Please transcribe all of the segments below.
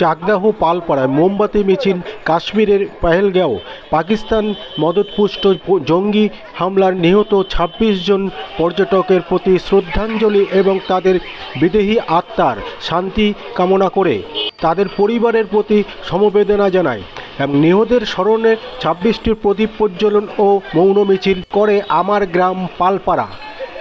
চাকদাহ পালপাড়ায় মোমবাতি মিছিল, কাশ্মীরের পেহেলগাঁও, পাকিস্তান মদতপুষ্ট জঙ্গি হামলার নিহত ২৬ জন পর্যটকের প্রতি শ্রদ্ধাঞ্জলি এবং তাদের বিদেহী আত্মার শান্তি কামনা করে তাদের পরিবারের প্রতি সমবেদনা জানায় এবং নিহতের স্মরণে ছাব্বিশটি প্রদীপ প্রজ্বলন ও মৌন মিছিল করে আমার গ্রাম পালপাড়া।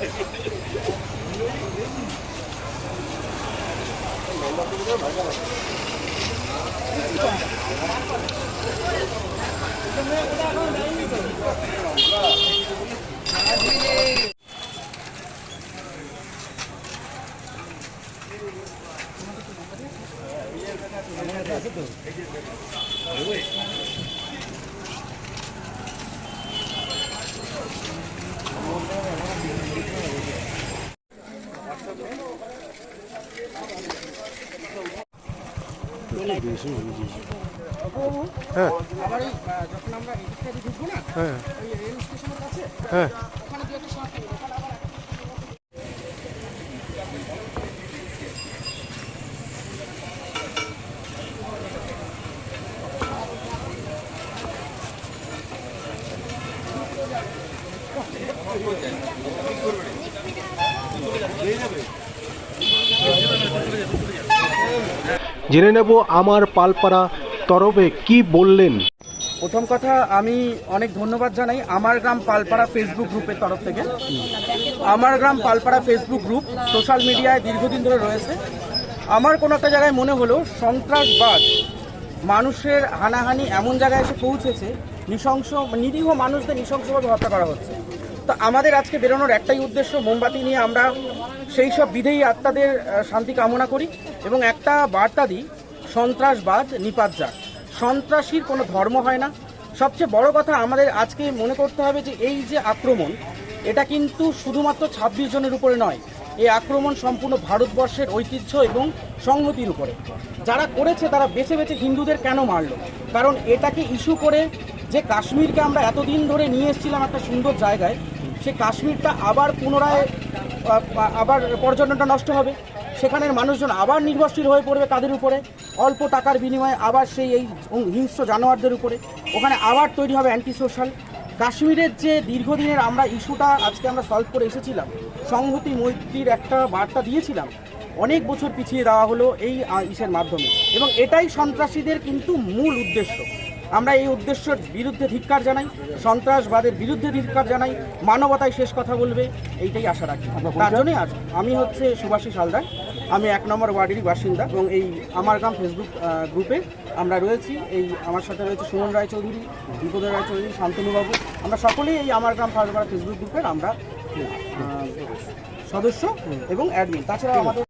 হ্যাঁ আবার হ্যাঁ। হ্যাঁ দু একটা শর্ট ওখানে আবার জেনে নেব আমার পালপাড়া তরফে কি বললেন। প্রথম কথা, আমি অনেক ধন্যবাদ জানাই আমার গ্রাম পালপাড়া ফেসবুক গ্রুপের তরফ থেকে। আমার গ্রাম পালপাড়া ফেসবুক গ্রুপ সোশ্যাল মিডিয়ায় দীর্ঘদিন ধরে রয়েছে। আমার কোনো একটা জায়গায় মনে হলো, সন্ত্রাসবাদ মানুষের হানাহানি এমন জায়গায় এসে পৌঁছেছে, নৃশংস, নিরীহ মানুষদের নৃশংসভাবে হত্যা করা হচ্ছে। তো আমাদের আজকে বেরোনোর একটাই উদ্দেশ্য, মোমবাতি নিয়ে আমরা সেই সব বিধেয়ী আত্মাদের শান্তি কামনা করি এবং একটা বার্তা দিই, সন্ত্রাসবাদ নিপাত যাক। সন্ত্রাসীর কোনো ধর্ম হয় না। সবচেয়ে বড় কথা আমাদের আজকে মনে করতে হবে যে এই যে আক্রমণ, এটা কিন্তু শুধুমাত্র ছাব্বিশ জনের উপরে নয়, এই আক্রমণ সম্পূর্ণ ভারতবর্ষের ঐতিহ্য এবং সংহতির উপরে। যারা করেছে তারা বেছে বেছে হিন্দুদের কেন মারলো? কারণ এটাকে ইস্যু করে যে কাশ্মীরকে আমরা এতদিন ধরে নিয়ে এসেছিলাম একটা সুন্দর জায়গায়, সে কাশ্মীরটা আবার পুনরায় আবার পর্যটনটা নষ্ট হবে। সেখানের মানুষজন আবার নির্ভরশীল হয়ে পড়বে কাদের উপরে? অল্প টাকার বিনিময়ে আবার সেই এই হিংস্র জানোয়ারদের উপরে। ওখানে আবার তৈরি হবে অ্যান্টি সোশ্যাল কাশ্মীরের যে দীর্ঘদিনের আমরা ইস্যুটা আজকে আমরা সলভ করে এসেছিলাম, সংহতি মৈত্রীর একটা বার্তা দিয়েছিলাম, অনেক বছর পিছিয়ে দেওয়া হলো এই ইসের মাধ্যমে। এবং এটাই সন্ত্রাসীদের কিন্তু মূল উদ্দেশ্য। আমরা এই উদ্দেশ্যের বিরুদ্ধে ধিক্কার জানাই সন্ত্রাসবাদের বিরুদ্ধে ধিক্কার জানাই মানবতায় শেষ কথা বলবে এইটাই আশা রাখি। তার জন্যই আজ আমি হচ্ছে সুভাষী হালদার আমি এক নম্বর ওয়ার্ডেরই বাসিন্দা এবং এই আমার গ্রাম ফেসবুক গ্রুপে আমরা রয়েছি। এই আমার সাথে রয়েছে সুমন রায়চৌধুরী বিপদ রায়চৌধুরী শান্তনুবাবু। আমরা সকলেই এই আমার গ্রাম ফার্মার ফেসবুক গ্রুপের আমরা সদস্য এবং অ্যাডমিন তাছাড়া আমাদের